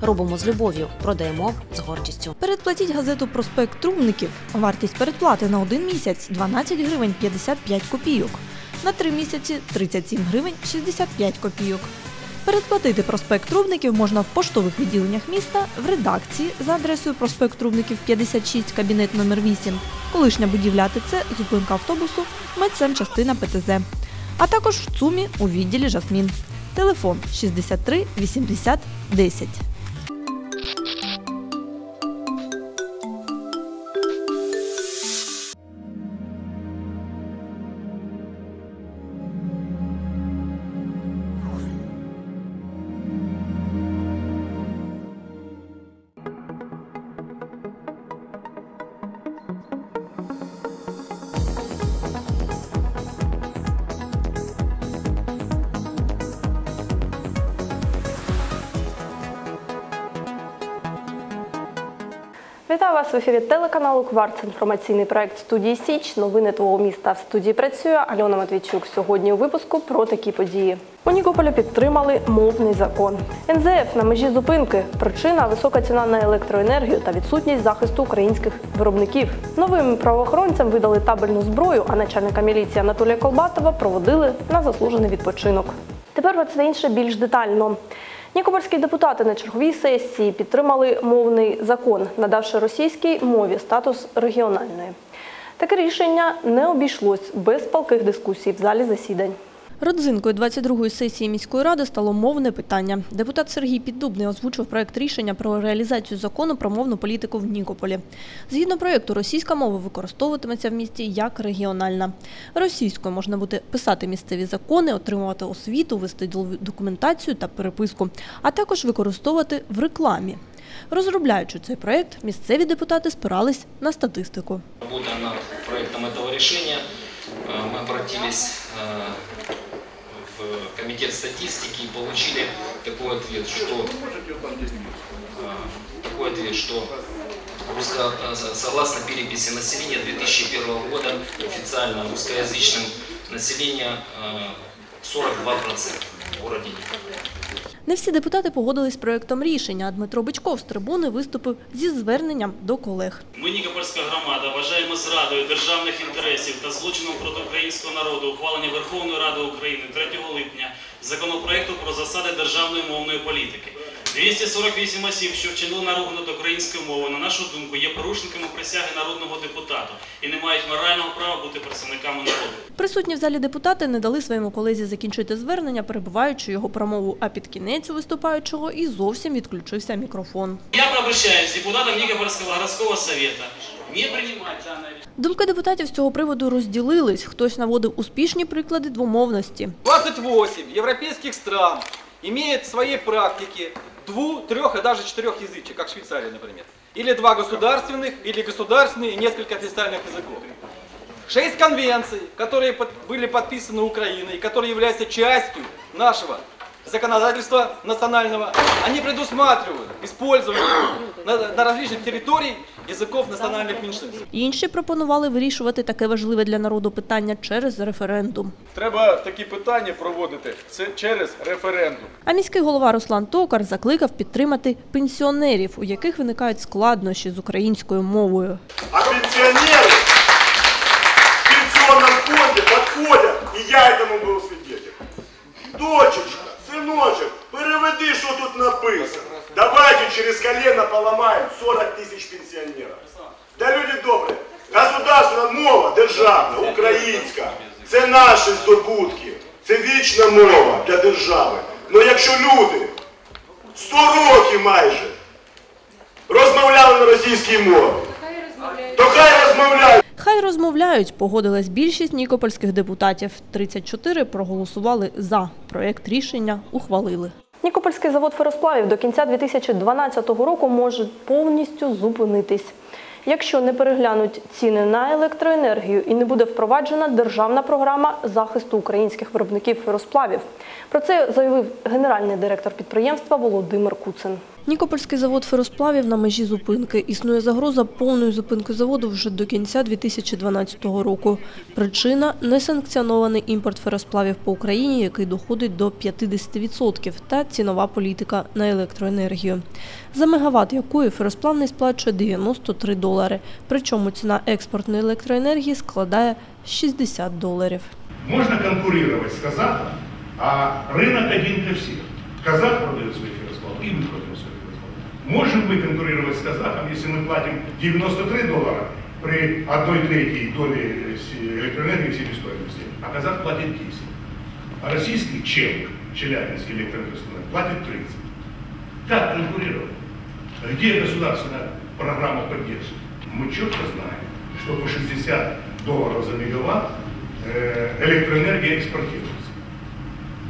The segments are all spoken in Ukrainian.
Робимо з любов'ю, продаємо з гордістю. Передплатіть газету Проспект Трубників. Вартість передплати на один місяць 12 гривень 55 копійок. На три місяці 37 гривень 65 копійок. Передплатити проспект Трубників можна в поштових відділеннях міста, в редакції за адресою проспект Трубників 56, кабінет номер 8, колишня будівля АТЦ, зупинка автобусу, медсемчастина ПТЗ. А також в ЦУМі у відділі Жасмін. Телефон 63 80 10. Вас в ефірі телеканалу Кварц. Інформаційний проект студії Січ. Новини твого міста в студії працює Альона Матвійчук. Сьогодні у випуску про такі події. У Нікополі підтримали мовний закон. НЗФ на межі зупинки. Причина висока ціна на електроенергію та відсутність захисту українських виробників. Новим правоохоронцям видали табельну зброю, а начальника міліції Анатолія Колбатова проводили на заслужений відпочинок. Тепер про це інше більш детально. Нікопольські депутати на черговій сесії підтримали мовний закон, надавши російській мові статус регіональної. Таке рішення не обійшлось без палких дискусій в залі засідань. Родзинкою 22-ї сесії міської ради стало мовне питання. Депутат Сергій Піддубний озвучив проект рішення про реалізацію закону про мовну політику в Нікополі. Згідно проекту, російська мова використовуватиметься в місті як регіональна. Російською можна буде писати місцеві закони, отримувати освіту, вести ділову документацію та переписку, а також використовувати в рекламі. Розробляючи цей проект, місцеві депутати спирались на статистику. Работая над проектом этого решения, э, мы обратились э, в комитет статистики и получили такой ответ, что э, такой ответ, что русско- э, согласно переписи населения 2001 года официально русскоязычным населения э, 42% в городе Никополе. Не всі депутати погодились з проектом рішення. Дмитро Бичков з трибуни виступив зі зверненням до колег. Ми, Нікопольська громада, вважаємо зрадою державних інтересів та злочином проти українського народу ухвалення Верховної Ради України 3 липня законопроекту про засади державної мовної політики. 248 осіб, що вчинили наругу над українською мовою, на нашу думку, є порушниками присяги народного депутата і не мають морального права бути представниками народу. Присутні в залі депутати не дали своєму колезі закінчити звернення, перебиваючи його промову. А під кінець у виступаючого і зовсім відключився мікрофон. Я обращаюсь депутатам Никопольского городского совета не данное. Думки депутатів з цього приводу розділились. Хтось наводив успішні приклади двомовності. 28 европейских стран имеет в своей двух, трех и даже четырех язычек, как Швейцария, например. Или два государственных, или государственные и несколько официальных языков. Шесть конвенций, которые под- были подписаны Украиной, которые являются частью нашего законодательства национального, они предусматривают использование на, на различных территориях языков национальных меньшинств. Інші пропонували вирішувати таке важливе для народу питання через референдум. Треба такі питання проводити це через референдум. А міський голова Руслан Токар закликав підтримати пенсіонерів, у яких виникають складнощі з українською мовою. А пенсіонери в пенсионном фонде подходят, и я этому был свидетелем. Дочечка, Через колено поломаем 40 тысяч пенсионеров. Да люди добрые, государственна мова державна, українська, це наші здобутки, це вічна мова для держави. Ну якщо люди 100 років майже розмовляли на російській мові, то хай розмовляють. Хай розмовляють, погодилась більшість нікопольських депутатів. 34 проголосували за. Проєкт рішення ухвалили. Нікопольський завод феросплавів до кінця 2012 року може повністю зупинитись. Якщо не переглянуть ціни на електроенергію і не буде впроваджена державна програма захисту українських виробників феросплавів. Про це заявив генеральний директор підприємства Володимир Куцин. Нікопольський завод феросплавів на межі зупинки. Існує загроза повної зупинки заводу вже до кінця 2012 року. Причина – несанкціонований імпорт феросплавів по Україні, який доходить до 50%, та цінова політика на електроенергію. За мегаватт якої феросплавний сплачує 93 долари. Причому ціна експортної електроенергії складає 60 доларів. Можно конкурировать с казахом, а рынок один для всех. Казах продает свои ферросплавы, и мы продаем свои ферросплавы. Можем мы конкурировать с казахом, если мы платим 93 доллара при одной третьей доле с- электроэнергии в себестоимости, а казах платит 10. А российский ЧЕЛК, Челябинский электроэнергосбыт, платит 30. Как конкурировать? Где государственная программа поддержки? Мы четко знаем, что по 60 долларов за мегаватт э, электроэнергия экспортируется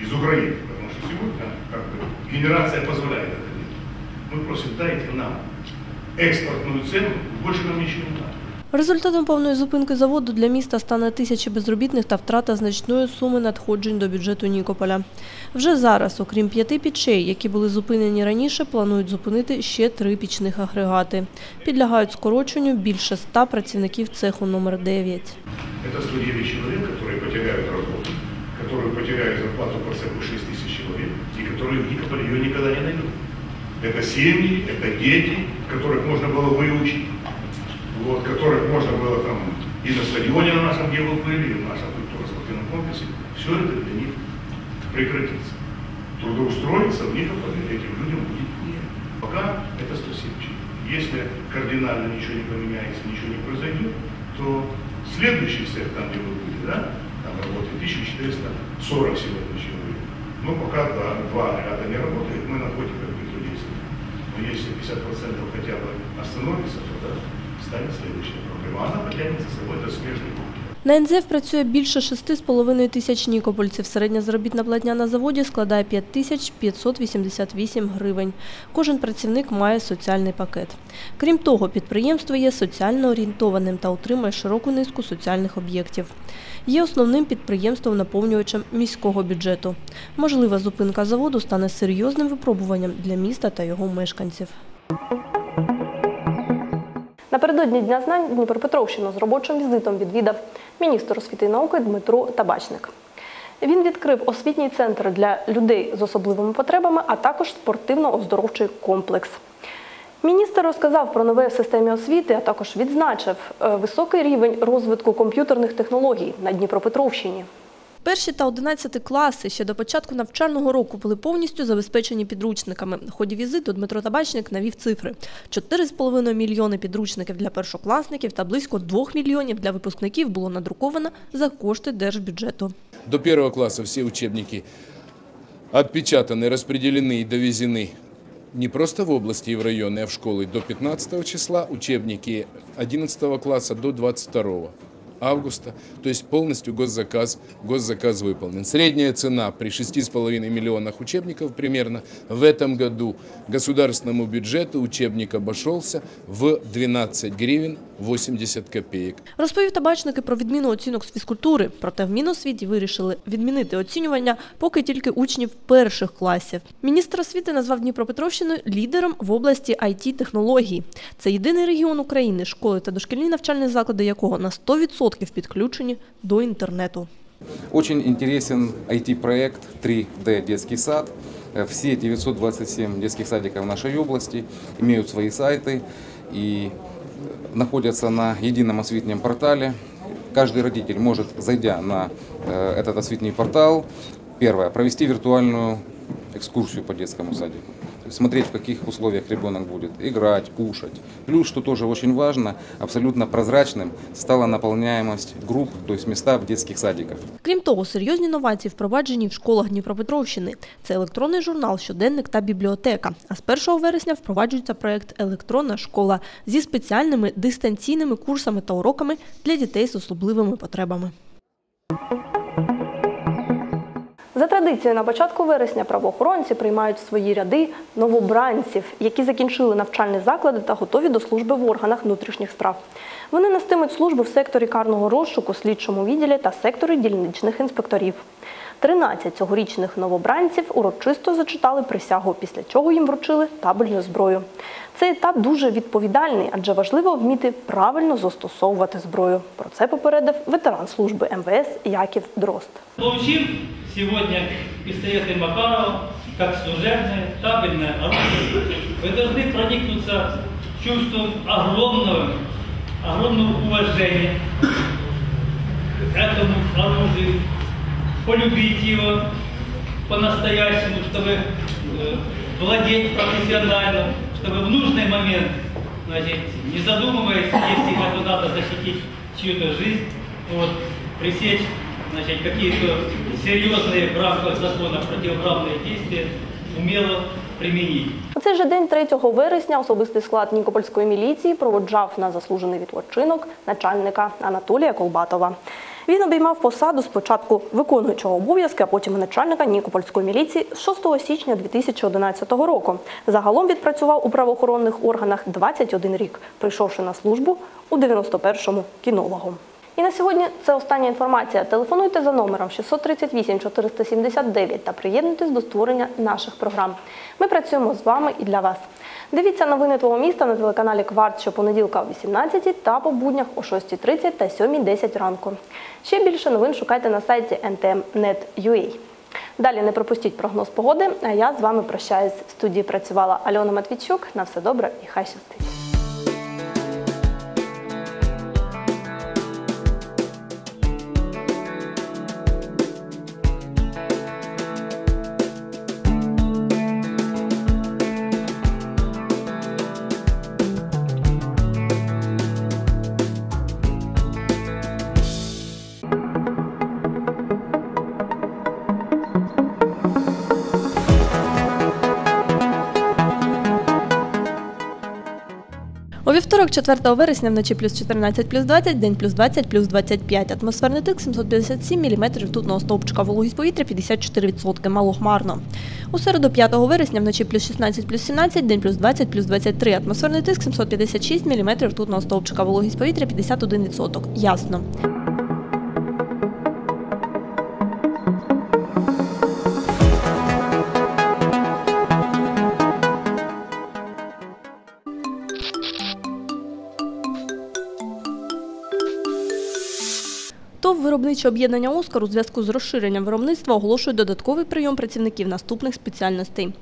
из Украины. Потому что сегодня как бы, генерация позволяет это делать. Мы просим, дайте нам экспортную цену, больше нам ничего не надо. Результатом повної зупинки заводу для міста стане тисячі безробітних та втрата значної суми надходжень до бюджету Нікополя. Вже зараз, окрім п'яти пічей, які були зупинені раніше, планують зупинити ще три пічних агрегати. Підлягають скороченню більше ста працівників цеху номер 9. Это 109 человек, которые потеряют работу, Которые потеряют зарплату по цеху 6 тысяч человек, и которые в Никополе ее никогда не найдут. Это семьи, это дети, которых можно было выучить, вот, которых можно было там и на стадионе на нашем, где вы были, и в нашем культурно-спортивном комплексе. Все это для них прекратится. Трудоустроиться в Никополе этим людям будет не. Пока это 107 человек. Если кардинально ничего не поменяется, ничего не произойдет, то следующий цех, там, где вы были, да, там работает 1440 сегодня человек. Ну, пока да, два ряда не работает, мы находим каких-то действий. Но если 50% хотя бы остановится, то да, станет следующая проблема. Она потянется с собой до смежной кухни. На НЗФ працює більше 6,5 тисяч нікопольців. Середня заробітна платня на заводі складає 5588 гривень. Кожен працівник має соціальний пакет. Крім того, підприємство є соціально орієнтованим та утримує широку низку соціальних об'єктів. Є основним підприємством-наповнювачем міського бюджету. Можлива зупинка заводу стане серйозним випробуванням для міста та його мешканців. Напередодні Дня знань Дніпропетровщину з робочим візитом відвідав міністр освіти і науки Дмитро Табачник. Він відкрив освітній центр для людей з особливими потребами, а також спортивно-оздоровчий комплекс. Міністр розказав про нове в системі освіти, а також відзначив е, високий рівень розвитку комп'ютерних технологій на Дніпропетровщині. Перші та 11 класи ще до початку навчального року були повністю забезпечені підручниками. В ході візиту Дмитро Табачник навів цифри: 4,5 мільйони підручників для першокласників та близько 2 мільйонів для випускників було надруковано за кошти держбюджету. До первого класса все учебники отпечатаны, распределены и довезены не просто в области и в районы, а в школы до 15 числа, учебники 11 класса до 22 августа, то есть полностью госзаказ, госзаказ выполнен. Средняя цена при 6,5 миллионах учебников примерно в этом году государственному бюджету учебник обошелся в 12 гривен 80 копеек. Розповів табачники про відміну оцінок з фізкультури, проте в Міносвіті вирішили відмінити оцінювання поки тільки учнів перших класів. Міністр освіти назвав Дніпропетровщину лідером в області it технологій Це єдиний регіон України, школи та дошкільні навчальні заклади якого на 100% підключені до інтернету. Очень интересен IT-проект 3D детский сад. Э, Все 927 детских садиков нашей области имеют свои сайты и находятся на едином освитнем портале. Каждый родитель может, зайдя на э, этот освитний портал, первое, провести виртуальную экскурсию по детскому садику. Смотреть, в каких условиях ребенок будет играть, кушать. Плюс, что тоже очень важно, абсолютно прозрачным стала наполняемость групп, то есть места в детских садиках. Крім того, серйозні новації впроваджені в школах Дніпропетровщини. Це електронний журнал, щоденник та бібліотека. А з 1 вересня впроваджується проект Електронна школа зі спеціальними дистанційними курсами та уроками для дітей з особливими потребами. За традицією, на початку вересня правоохоронці приймають свої ряди новобранців, які закінчили навчальні заклади та готові до служби в органах внутрішніх справ. Вони нестимуть службу в секторі карного розшуку, слідчому відділі та секторі дільничних інспекторів. 13 цьогорічних новобранців урочисто зачитали присягу, після чого їм вручили табельну зброю. Цей етап дуже відповідальний, адже важливо вміти правильно застосовувати зброю. Про це попередив ветеран служби МВС Яків Дрозд. Сегодня пистолеты Макарова как служебное табельное оружие, вы должны проникнуться чувством огромного, огромного уважения к этому оружию, полюбить его по-настоящему, чтобы э, владеть профессионально, чтобы в нужный момент, значит, не задумываясь, если это надо защитить чью-то жизнь, вот, пресечь значит, какие-то серьезные в рамках закона противоправные действия умело применить. У цей же день 3 вересня особистий склад Нікопольської міліції проводжав на заслужений відпочинок начальника Анатолія Колбатова. Він обіймав посаду спочатку виконуючого обов'язки, а потім начальника Нікопольської міліції з 6 січня 2011 року. Загалом відпрацював у правоохоронних органах 21 рік, прийшовши на службу у 91-му кінологом. І на сьогодні це остання інформація. Телефонуйте за номером 638 479 та приєднуйтесь до створення наших програм. Ми працюємо з вами і для вас. Дивіться новини твого міста на телеканалі Кварт щопонеділка о 18 та по буднях о 6.30 та 7.10 ранку. Ще більше новин шукайте на сайті ntm.net.ua. Далі не пропустіть прогноз погоди. А я з вами прощаюсь. В студії працювала Альона Матвійчук. На все добре і хай щастить. У вівторок, 4 вересня, вночі плюс 14, плюс 20, день плюс 20, плюс 25. Атмосферний тиск 757 мм ртутного стовпчика, вологість повітря 54%, малохмарно. У середу, 5 вересня, вночі плюс 16, плюс 17, день плюс 20, плюс 23. Атмосферний тиск 756 мм ртутного стовпчика, вологість повітря 51%. Ясно. Виробниче об'єднання Оскар у зв'язку з розширенням виробництва оголошує додатковий прийом працівників наступних спеціальностей.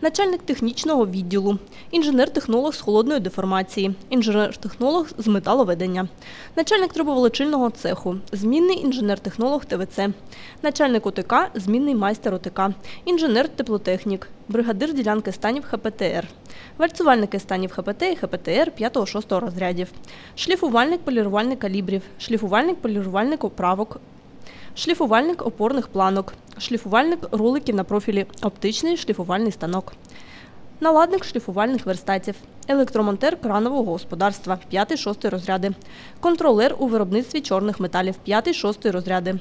Начальник технічного відділу, інженер-технолог з холодної деформації, інженер-технолог з металоведення, начальник трубоволочильного цеху, змінний інженер-технолог ТВЦ, начальник ОТК, змінний майстер ОТК, інженер-теплотехнік, бригадир ділянки станів ХПТР, вальцювальники станів ХПТ і ХПТР 5-6 розрядів, шліфувальник полірувальник калібрів, шліфувальник полірувальник оправок, шліфувальник опорних планок, шліфувальник роликів на профілі, оптичний шліфувальний станок, наладник шліфувальних верстатів, електромонтер кранового господарства 5-6 розряди, контролер у виробництві чорних металів 5-6 розряди.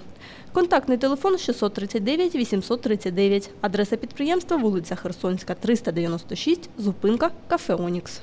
Контактний телефон 639 839, адреса підприємства вулиця Херсонська, 396, зупинка, кафе Онікс.